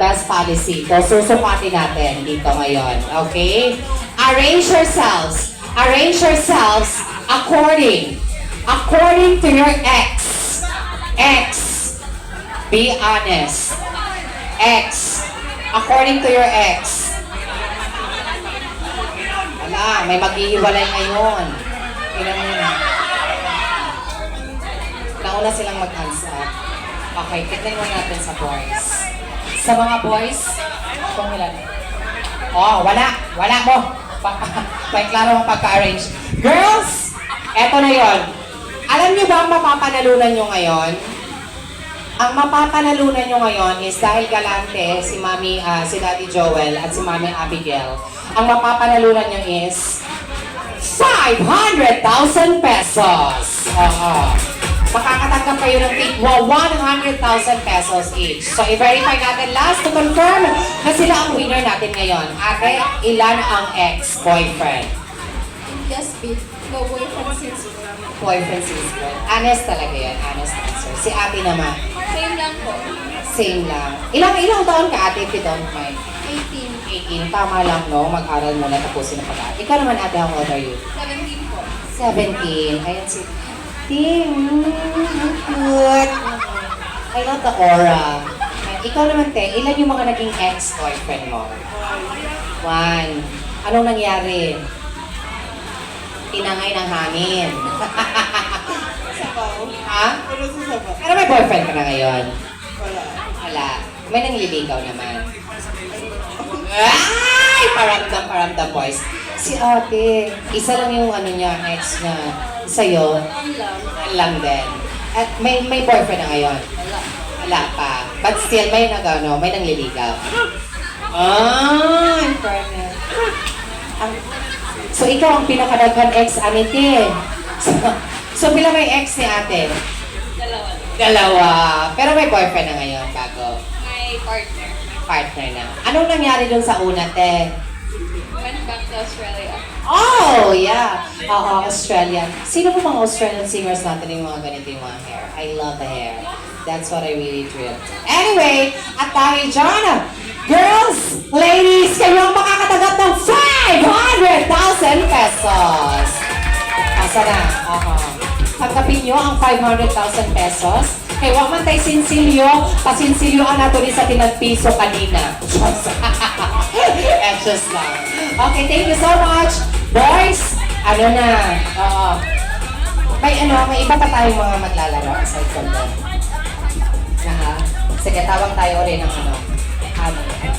best policy. So, susukatin natin dito ngayon. Okay? Arrange yourselves. Arrange yourselves according. According to your ex. Ex. Be honest. Ex. According to your ex. Wala, may maghihiwalay ngayon. Tingnan mo yun. Nauna silang mag-hands up. Okay, tignan mo natin sa boys. Sa mga boys, kung ilan? Oh, wala. Wala mo. Pa- may klaro mong pagka-arrange. Girls, eto na yon. Alam niyo ba ang mapapanalunan nyo ngayon? Ang mapapanalunan nyo ngayon is dahil galante si Mami, ah, si Daddy Joel at si Mami Abigail. Ang mapapanalunan nyo is 500,000 pesos. Oo. Makakatanggap kayo ng tigwa 100,000 pesos each. So, i-verify natin last to confirm na sila ang winner natin ngayon. Ate, ilan ang ex-boyfriend? Yes, babe. No boyfriend since Boyfriend, sis Honest talaga yan. Honest answer. Si ate naman, same lang po. same lang. Ilang ilang taon ka ate, if you don't mind? 18, 18. Tama lang, no? Mag-aral muna, tapusin ang pag-aaral. Ikaw naman ate, how old are you? 17 po. 17. Ayan si Ting. Cute. I love the aura. Ikaw naman, te, ilan yung mga naging ex-boyfriend mo? One. Anong nangyari? Tinangay ng hangin. Sabaw. ha? Ano sa sabaw? Pero may boyfriend ka na ngayon? Wala. Wala. May nangliligaw naman. Ay! Paramdam, paramdam, boys. Si ate, isa lang yung ano niya, ex niya. Sa'yo, Ang lang. lang din. At may may boyfriend na ngayon. Wala. Wala pa. But still, may nag, ano, may nangliligaw. Ah, in fairness. Ang, so, ikaw ang pinakadaghan ex, Amity. So, so, pila may ex ni ate? Dalawa. Dalawa. Pero may boyfriend na ngayon, bago. My partner. Partner na. Anong nangyari dun sa una, te? Went back to Australia. Oh, yeah. Oo, Australian. Sino po mga Australian singers natin yung mga ganito yung mga hair? I love the hair. That's what I really dream. Anyway, at dahil dyan, girls, ladies, kayo ang makakatanggap ng 500,000 pesos. Asa na? Oo. Tanggapin nyo ang 500,000 pesos. Kay wag man tayo sinsilyo, pasinsilyoan nato rin sa tinagpiso kanina. Extras lang. Okay, thank you so much ano na, oo. May ano, may iba pa tayong mga maglalaro aside from them. Sige, tawag tayo ulit ng ano. Ano.